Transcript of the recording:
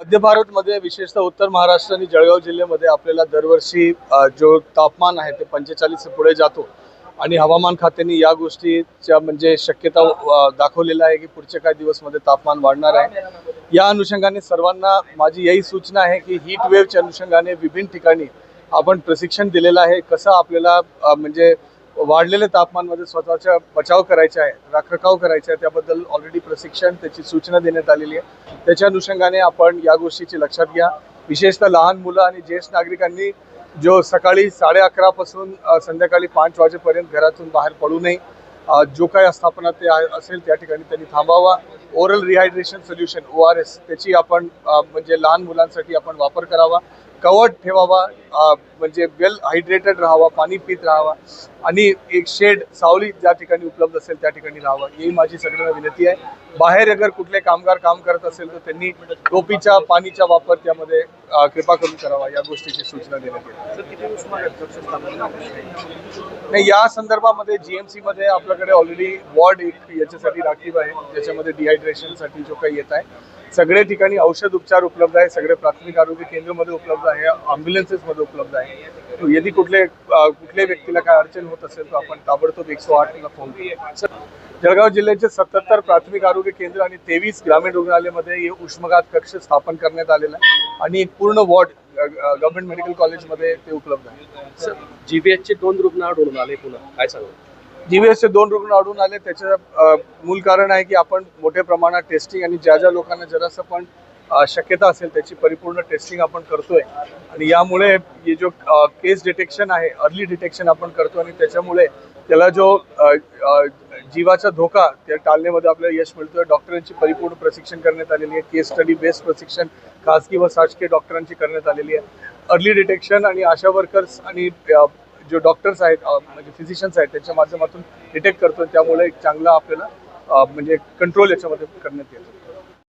मध्य भारतमध्ये विशेषतः उत्तर महाराष्ट्र आणि जळगाव जिल्ह्यामध्ये आपल्याला दरवर्षी जो तापमान आहे ते पंचेचाळीस पुढे जातो. आणि हवामान खात्याने या गोष्टीच्या म्हणजे शक्यता दाखवलेला आहे की पुढच्या काही दिवसमध्ये तापमान वाढणार आहे. या अनुषंगाने सर्वांना माझी यही सूचना आहे की हीट वेव्हच्या अनुषंगाने विभिन्न ठिकाणी आपण प्रशिक्षण दिलेलं आहे. कसं आपल्याला म्हणजे वाढलेल्या तापमानमध्ये स्वतःचा बचाव करायचा आहे रखरखाव करायचा आहे त्याबद्दल ऑलरेडी प्रशिक्षण त्याची सूचना देण्यात आलेली आहे. त्याच्या अनुषंगाने आपण या गोष्टीची लक्षात घ्या. विशेषतः लहान मुलं आणि ज्येष्ठ नागरिकांनी जो सकाळी साडे अकरापासून संध्याकाळी पाच वाजेपर्यंत घरातून बाहेर पडू नये. जो काही आस्थापना ते असेल त्या ठिकाणी त्यांनी थांबावा. Oral rehydration solution O R S त्याची आपण म्हणजे लहान मुलांसाठी आपण वापर करावा. कवट ठेवावा म्हणजे वेल हायड्रेटेड राहावा पाणी पित राहावा. आणि एक शेड सावली ज्या ठिकाणी उपलब्ध असेल त्या ठिकाणी राहावं. ही माझी सगळ्यांना विनंती आहे. बाहेर अगर कुठले कामगार काम करत असेल तर त्यांनी टोपीचा पाणीचा वापर त्यामध्ये कृपा करून करावा. या गोष्टीची सूचना देण्यात येते नाही या संदर्भामध्ये जीएमसी मध्ये आपल्याकडे ऑलरेडी वॉर्ड एक याच्यासाठी राखीव आहे. ज्याच्यामध्ये डिहायड्रेशनसाठी जो काही येत आहे. सगळे ठिकाणी औषध उपचार उपलब्ध आहे. सगळे प्राथमिक आरोग्य केंद्रमध्ये उपलब्ध आहे. अँब्युलन्सेस मध्ये उपलब्ध आहे. यदि कुठले कुठल्या कुठल्याही व्यक्तीला काय अडचण होत असेल तर आपण ताबडतोब एकशे आठला फोन करू. जळगाव जिल्ह्याचे सत्याहत्तर प्राथमिक आरोग्य केंद्र आणि तेवीस ग्रामीण रुग्णालयामध्ये हे उष्माघात कक्ष स्थापन करण्यात आलेला आहे. आणि एक पूर्ण वॉर्ड गव्हर्नमेंट मेडिकल कॉलेजमध्ये ते उपलब्ध आहे. सर जीबीएचचे दोन रुग्ण आढळून आले पुन्हा. काय सांगू जीव्हीएसचे दोन रुग्ण आढळून आले. त्याचं मूल कारण आहे की आपण मोठ्या प्रमाणात टेस्टिंग आणि ज्या ज्या लोकांना जरासं पण शक्यता असेल त्याची परिपूर्ण टेस्टिंग आपण करतोय. आणि यामुळे हे जो केस डिटेक्शन आहे अर्ली डिटेक्शन आपण करतो आणि त्याच्यामुळे त्याला जो जीवाचा धोका त्या टाळण्यामध्ये आपल्याला यश मिळतोय. डॉक्टरांची परिपूर्ण प्रशिक्षण करण्यात आलेली आहे. केस स्टडी बेस्ड प्रशिक्षण खासगी व शासकीय डॉक्टरांची करण्यात आलेली आहे. अर्ली डिटेक्शन आणि आशा वर्कर्स आणि जे डॉक्टर्स आहेत म्हणजे फिजिशियन्स आहेत त्यांच्या माध्यमातून डिटेक्ट करतो त्यामुळे एक चांगला आपल्याला म्हणजे कंट्रोल याच्यामध्ये करण्यात येतो.